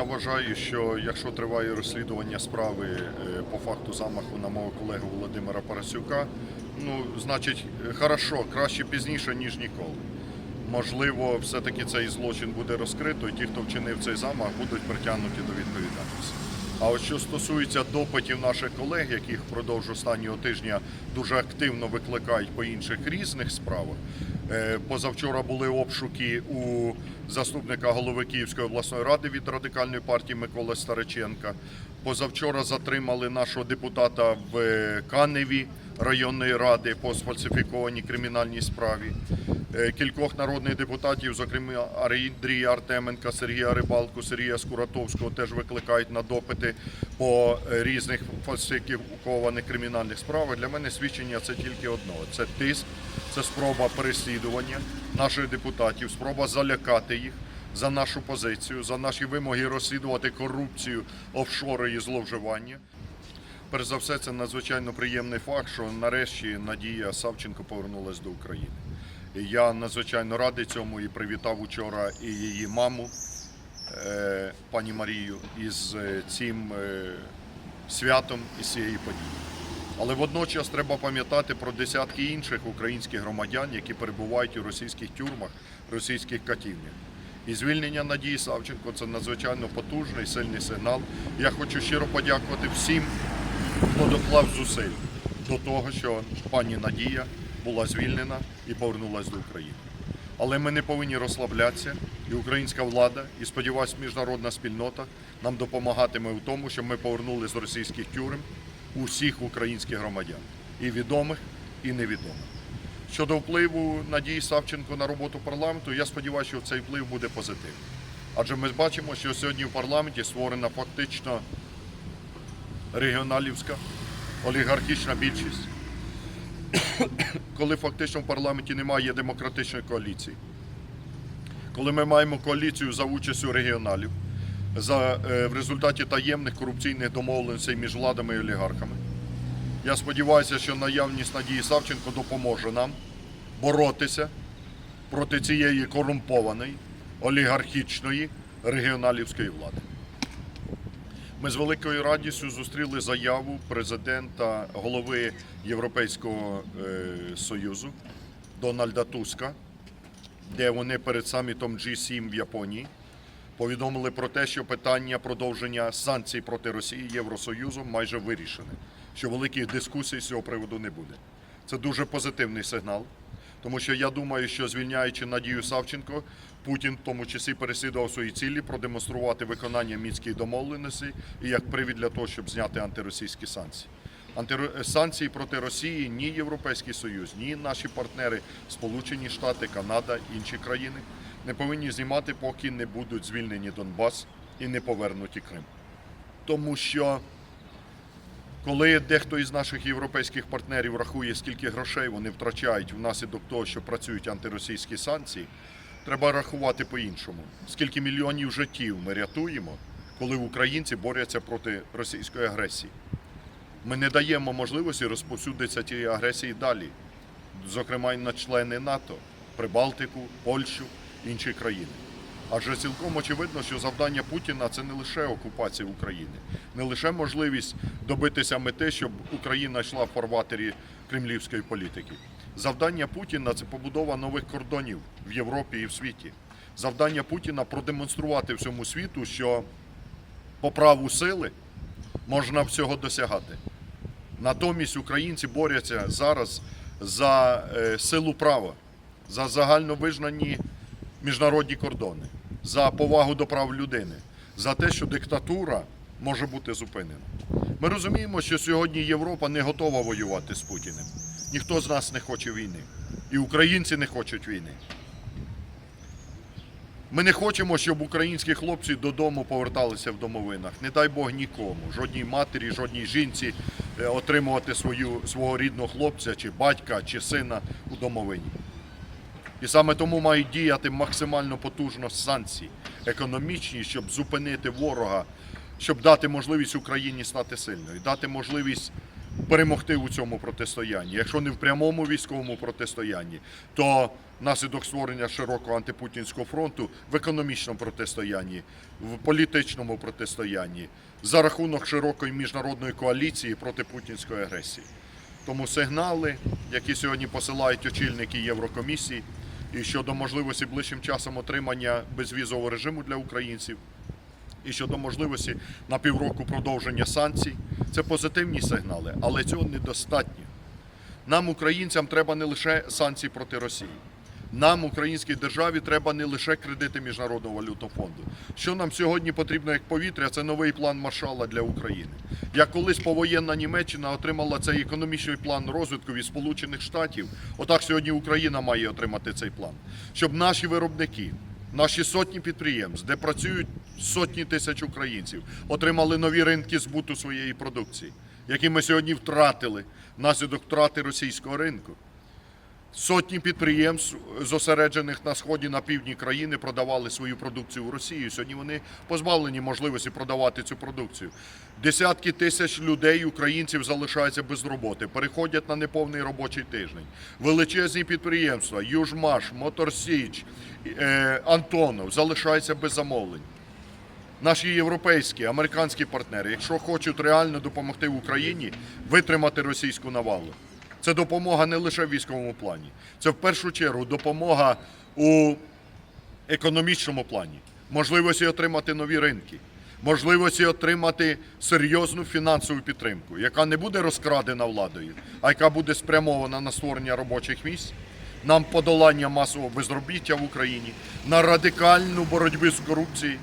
Я вважаю, що якщо триває розслідування справи е, по факту замаху на мого колегу Володимира Парасюка, ну, значить, хорошо, краще пізніше, ніж ніколи. Можливо, все-таки цей злочин буде розкрито, і ті, хто вчинив цей замах, будуть притягнуті до відповідальності. А от що стосується допитів наших колег, яких впродовж останнього тижня дуже активно викликають по інших різних справах. Е, Позавчора були обшуки у заступника голови Київської обласної ради від радикальної партії Миколи Стариченка. Позавчора затримали нашого депутата в Каневі районної ради по сфальсифікованій кримінальній справі. Е, Кількох народних депутатів, зокрема Андрія Артеменка, Сергія Рибалку, Сергія Скуратовського, теж викликають на допити по різних фальсифікованих кримінальних справах. Для мене свідчення це тільки одного: це тиск, це спроба переслідування наших депутатів, спроба залякати їх за нашу позицію, за наші вимоги розслідувати корупцію, офшори і зловживання. Перш за все, це надзвичайно приємний факт, що нарешті Надія Савченко повернулася до України. Я надзвичайно радий цьому і привітав учора і її маму, е, пані Марію, із е, цим е, святом і цією подією. Але водночас треба пам'ятати про десятки інших українських громадян, які перебувають у російських тюрмах, російських катівнях. І звільнення Надії Савченко це надзвичайно потужний, сильний сигнал. Я хочу щиро подякувати всім, хто доклав зусиль до того, що пані Надія була звільнена і повернулася до України. Але ми не повинні розслаблятися, і українська влада, і сподіваюся, міжнародна спільнота нам допомагатиме в тому, щоб ми повернули з російських тюрем усіх українських громадян, і відомих, і невідомих. Щодо впливу Надії Савченко на роботу парламенту, я сподіваюся, що цей вплив буде позитивний. Адже ми бачимо, що сьогодні в парламенті створена фактично регіоналівська олігархічна більшість, коли фактично в парламенті немає демократичної коаліції, коли ми маємо коаліцію за участю регіоналів, за, е, в результаті таємних корупційних домовленостей між владами і олігархами. Я сподіваюся, що наявність Надії Савченко допоможе нам боротися проти цієї корумпованої, олігархічної регіоналівської влади. Ми з великою радістю зустріли заяву президента голови Європейського е, Союзу Дональда Туска, де вони перед самітом G7 в Японії повідомили про те, що питання продовження санкцій проти Росії Євросоюзом майже вирішене, що великих дискусій з цього приводу не буде. Це дуже позитивний сигнал, тому що я думаю, що звільняючи Надію Савченко, Путін в тому числі переслідував свої цілі продемонструвати виконання мінських домовленостей і як привід для того, щоб зняти антиросійські санкції. Антиро- Санкції проти Росії ні Європейський Союз, ні наші партнери, Сполучені Штати, Канада, інші країни не повинні знімати, поки не будуть звільнені Донбас і не повернуті Крим. Тому що коли дехто із наших європейських партнерів рахує, скільки грошей вони втрачають внаслідок того, що працюють антиросійські санкції, треба рахувати по-іншому. Скільки мільйонів життів ми рятуємо, коли українці борються проти російської агресії. Ми не даємо можливості розповсюдитися тієї агресії далі, зокрема і на члени НАТО, Прибалтику, Польщу, інші країни. Адже цілком очевидно, що завдання Путіна це не лише окупація України, не лише можливість добитися мети, щоб Україна йшла в фарватері кремлівської політики. Завдання Путіна це побудова нових кордонів в Європі і в світі. Завдання Путіна продемонструвати всьому світу, що по праву сили можна всього досягати. Натомість українці борються зараз за е, силу права, за загальновизнані міжнародні кордони, за повагу до прав людини, за те, що диктатура може бути зупинена. Ми розуміємо, що сьогодні Європа не готова воювати з Путіним. Ніхто з нас не хоче війни. І українці не хочуть війни. Ми не хочемо, щоб українські хлопці додому поверталися в домовинах. Не дай Бог нікому, жодній матері, жодній жінці е, отримувати свою, свого рідного хлопця, чи батька, чи сина у домовині. І саме тому мають діяти максимально потужно санкції економічні, щоб зупинити ворога, щоб дати можливість Україні стати сильною, дати можливість перемогти у цьому протистоянні. Якщо не в прямому військовому протистоянні, то наслідок створення широкого антипутінського фронту в економічному протистоянні, в політичному протистоянні за рахунок широкої міжнародної коаліції проти путінської агресії. Тому сигнали, які сьогодні посилають очільники Єврокомісії, і щодо можливості ближчим часом отримання безвізового режиму для українців, і щодо можливості на півроку продовження санкцій, це позитивні сигнали, але цього недостатньо. Нам, українцям, треба не лише санкції проти Росії. Нам, українській державі, треба не лише кредити Міжнародного валютного фонду. Що нам сьогодні потрібно як повітря, це новий план Маршала для України. Як колись повоєнна Німеччина отримала цей економічний план розвитку від Сполучених Штатів, отак сьогодні Україна має отримати цей план. Щоб наші виробники, наші сотні підприємств, де працюють сотні тисяч українців, отримали нові ринки збуту своєї продукції, які ми сьогодні втратили внаслідок втрати російського ринку. Сотні підприємств, зосереджених на сході на півдні країни, продавали свою продукцію в Росію. Сьогодні вони позбавлені можливості продавати цю продукцію. Десятки тисяч людей, українців, залишаються без роботи, переходять на неповний робочий тиждень. Величезні підприємства, Южмаш, Моторсіч, е, Антонов залишаються без замовлень. Наші європейські, американські партнери, якщо хочуть реально допомогти Україні витримати російську навалу, це допомога не лише в військовому плані, це в першу чергу допомога у економічному плані, можливості отримати нові ринки, можливості отримати серйозну фінансову підтримку, яка не буде розкрадена владою, а яка буде спрямована на створення робочих місць, на подолання масового безробіття в Україні, на радикальну боротьбу з корупцією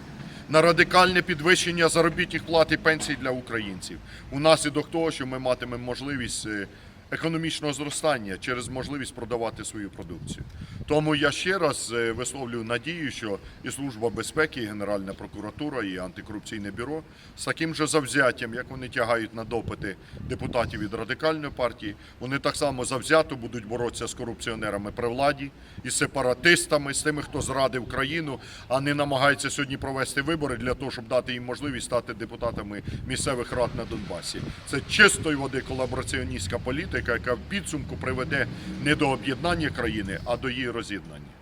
на радикальне підвищення заробітних плат і пенсій для українців унаслідок того, що ми матимемо можливість е, економічного зростання через можливість продавати свою продукцію. Тому я ще раз е, висловлюю надію, що і Служба безпеки, і Генеральна прокуратура, і антикорупційне бюро з таким же завзяттям, як вони тягають на допити депутатів від радикальної партії, вони так само завзято будуть боротися з корупціонерами при владі, із сепаратистами, з тими, хто зрадив країну, а не намагається сьогодні провести вибори для того, щоб дати їм можливість стати депутатами місцевих рад на Донбасі. Це чистої води колабораціоністська політика, яка в підсумку приведе не до об'єднання країни, а до її роз'єднання.